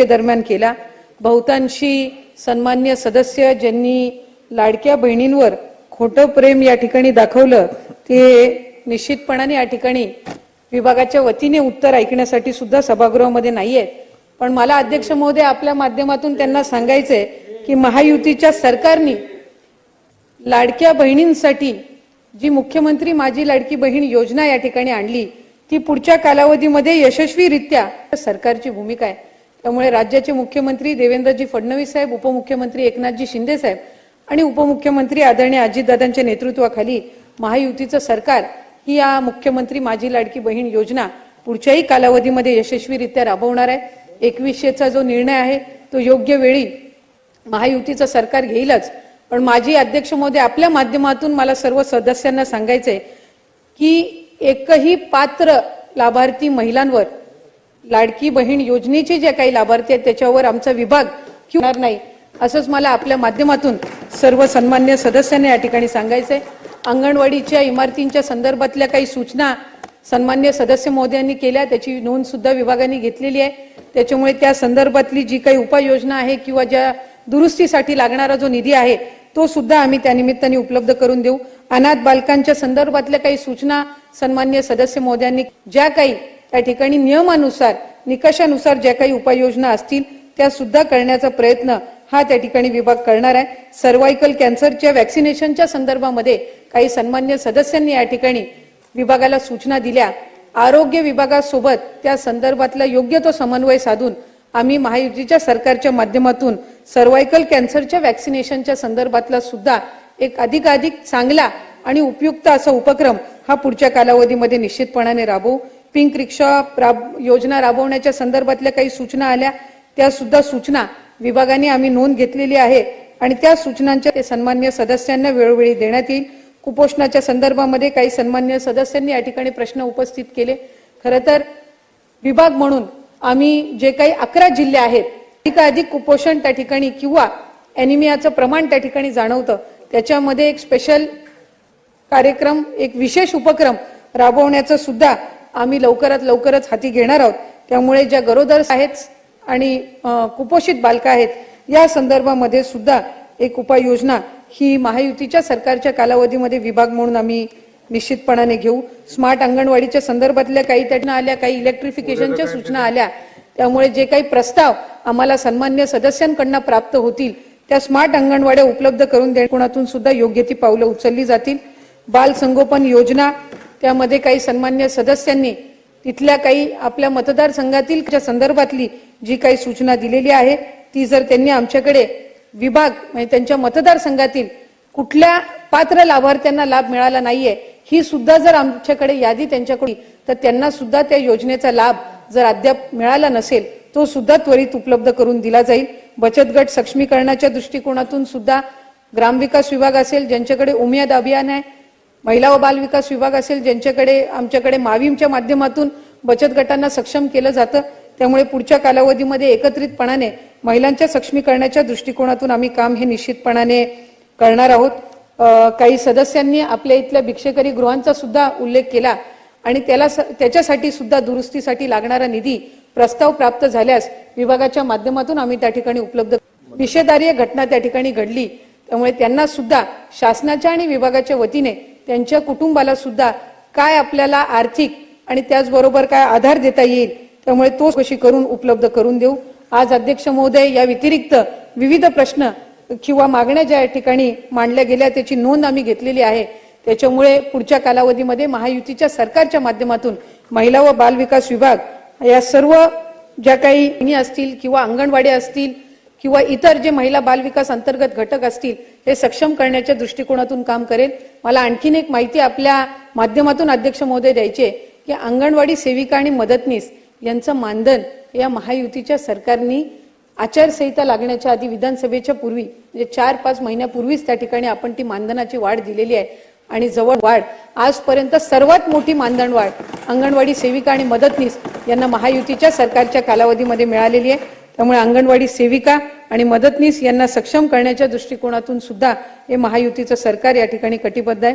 दरम्यान केला बहुतांशी सन्मान्य सदस्य ज्यांनी लाडक्या बहिणींवर खोटं प्रेम या ठिकाणी दाखवलं ते निश्चितपणाने या ठिकाणी विभागाच्या वतीने उत्तर ऐकण्यासाठी सुद्धा सभागृहामध्ये नाही आहेत पण मला अध्यक्ष महोदय आपल्या माध्यमातून त्यांना सांगायचंय की महायुतीच्या सरकारने लाडक्या बहिणींसाठी जी मुख्यमंत्री माझी लाडकी बहीण योजना या ठिकाणी आणली ती पुढच्या कालावधीमध्ये यशस्वीरित्या सरकारची भूमिका आहे. त्यामुळे राज्याचे मुख्यमंत्री देवेंद्रजी फडणवीस साहेब उपमुख्यमंत्री एकनाथजी शिंदे साहेब आणि उपमुख्यमंत्री आदरणीय अजितदादांच्या नेतृत्वाखाली महायुतीचं सरकार ही या मुख्यमंत्री माझी लाडकी बहीण योजना पुढच्याही कालावधीमध्ये यशस्वीरित्या राबवणार आहे. एकवीसशेचा जो निर्णय आहे तो योग्य वेळी महायुतीचं सरकार घेईलच. पण माजी अध्यक्ष महोदय आपल्या माध्यमातून मला सर्व सदस्यांना सांगायचंय की एकही पात्र लाभार्थी महिलांवर लाडकी बहीण योजनेचे जे काही लाभार्थी आहेत त्याच्यावर आमचा विभाग होणार नाही असंच मला आपल्या माध्यमातून सर्व सन्मान्य सदस्यांना या ठिकाणी सांगायचंय. अंगणवाडीच्या इमारतींच्या संदर्भातल्या काही सूचना सन्मान्य सदस्य महोदयांनी केल्या त्याची नोंद सुद्धा विभागाने घेतलेली आहे. त्याच्यामुळे त्या संदर्भातली जी काही उपाययोजना आहे किंवा ज्या दुरुस्तीसाठी लागणारा जो निधी आहे तो सुद्धा आम्ही त्या निमित्ताने उपलब्ध करून देऊ. अनाथ बालकांच्या संदर्भातल्या काही सूचना सन्मान्य सदस्य महोदयांनी ज्या काही त्या ठिकाणी नियमानुसार निकषानुसार ज्या काही उपाययोजना असतील त्या सुद्धा करण्याचा प्रयत्न हा त्या ठिकाणी विभाग करणार आहे. सर्वायकल कॅन्सरच्या वॅक्सिनेशनच्या संदर्भामध्ये काही सन्मान्य सदस्यांनी या ठिकाणी विभागाला सूचना दिल्या. आरोग्य विभागासोबत त्या संदर्भातला योग्य तो समन्वय साधून आम्ही महायुतीच्या सरकारच्या माध्यमातून सर्वायकल कॅन्सरच्या वॅक्सिनेशनच्या संदर्भातला सुद्धा एक अधिकाधिक चांगला आणि उपयुक्त असा उपक्रम हा पुढच्या कालावधीमध्ये निश्चितपणाने राबवू. पिंक रिक्षा राब योजना राबवण्याच्या संदर्भातल्या काही सूचना आल्या. त्या सुद्धा सूचना विभागाने आम्ही नोंद घेतलेली आहे आणि त्या सूचनांच्या ते सन्मान्य सदस्यांना वेळोवेळी देण्यात येईल. कुपोषणाच्या संदर्भामध्ये काही सन्मान्य सदस्यांनी या ठिकाणी प्रश्न उपस्थित केले. खरं तर विभाग म्हणून आम्ही जे काही अकरा जिल्हे आहेत अधिकाधिक कुपोषण त्या ठिकाणी किंवा अॅनिमियाचं प्रमाण त्या ठिकाणी जाणवतं. त्याच्यामध्ये एक स्पेशल कार्यक्रम एक विशेष उपक्रम राबवण्याचं सुद्धा आम्ही लवकरात लवकरच हाती घेणार आहोत. त्यामुळे ज्या गरोदर आहेत आणि कुपोषित बालका आहेत या संदर्भामध्ये सुद्धा एक उपाययोजना ही महायुतीच्या सरकारच्या कालावधीमध्ये विभाग म्हणून आम्ही निश्चितपणाने घेऊ. स्मार्ट अंगणवाडीच्या संदर्भातल्या काही त्यातनं आल्या काही इलेक्ट्रिफिकेशनच्या सूचना आल्या. त्यामुळे जे काही प्रस्ताव आम्हाला सन्मान्य सदस्यांकडनं प्राप्त होतील त्या स्मार्ट अंगणवाड्या उपलब्ध करून देण्यातून सुद्धा योग्य ती पावलं उचलली जातील. बाल संगोपन योजना त्यामध्ये काही सन्मान्य सदस्यांनी तिथल्या काही आपल्या मतदारसंघातील संदर्भातली जी काही सूचना दिलेली आहे ती जर त्यांनी आमच्याकडे विभाग म्हणजे त्यांच्या मतदारसंघातील कुठल्या पात्र लाभार्थ्यांना लाभ मिळाला नाहीये ही सुद्धा जर आमच्याकडे यादी त्यांच्याकडे तर त्यांना सुद्धा त्या योजनेचा लाभ जर अद्याप मिळाला नसेल तो सुद्धा त्वरित उपलब्ध करून दिला जाईल. बचत गट सक्षमीकरणाच्या दृष्टिकोनातून सुद्धा ग्रामविकास विभाग असेल ज्यांच्याकडे उमेद अभियान आहे महिला व बाल विकास विभाग असेल ज्यांच्याकडे आमच्याकडे मावीमच्या माध्यमातून बचत गटांना सक्षम केलं जातं त्यामुळे पुढच्या कालावधीमध्ये एकत्रितपणाने महिलांच्या सक्षमीकरणाच्या दृष्टिकोनातून आम्ही काम हे निश्चितपणाने करणार आहोत. काही सदस्यांनी आपल्या इथल्या भिक्षेकरी गृहांचा सुद्धा उल्लेख केला आणि त्याला त्याच्यासाठी सुद्धा दुरुस्तीसाठी लागणारा निधी प्रस्ताव प्राप्त झाल्यास विभागाच्या माध्यमातून आम्ही त्या ठिकाणी उपलब्ध निषेधार्य घटना त्या ठिकाणी घडली. त्यामुळे त्यांना सुद्धा शासनाच्या आणि विभागाच्या वतीने त्यांच्या कुटुंबाला सुद्धा काय आपल्याला आर्थिक आणि त्याचबरोबर काय आधार देता येईल त्यामुळे तो कशी करून उपलब्ध करून देऊ? आज अध्यक्ष महोदय या व्यतिरिक्त विविध प्रश्न किंवा मागण्या ज्या ठिकाणी मांडल्या गेल्या त्याची नोंद आम्ही घेतलेली आहे. त्याच्यामुळे पुढच्या कालावधीमध्ये महायुतीच्या सरकारच्या माध्यमातून महिला व बालविकास विभाग या सर्व ज्या काही असतील किंवा अंगणवाडी असतील किंवा इतर जे महिला बालविकास अंतर्गत घटक असतील हे सक्षम करण्याच्या दृष्टिकोनातून काम करेल. मला आणखीन एक माहिती आपल्या माध्यमातून अध्यक्ष महोदय द्यायचे की अंगणवाडी सेविका आणि मदतनीस यांचं मानधन या महायुतीच्या सरकारनी आचारसंहिता लागण्याच्या आधी विधानसभेच्या पूर्वी म्हणजे चार पाच महिन्यापूर्वीच त्या ठिकाणी आपण ती मानधनाची वाढ दिलेली आहे. आणि जवळ वाढ आजपर्यंत सर्वात मोठी मानधन वाढ अंगणवाडी सेविका आणि मदतनीस यांना महायुतीच्या सरकारच्या कालावधीमध्ये मिळालेली आहे. त्यामुळे अंगणवाडी सेविका आणि मदतनीस यांना सक्षम करण्याच्या दृष्टिकोनातून सुद्धा हे महायुतीचं सरकार या ठिकाणी कटिबद्ध आहे.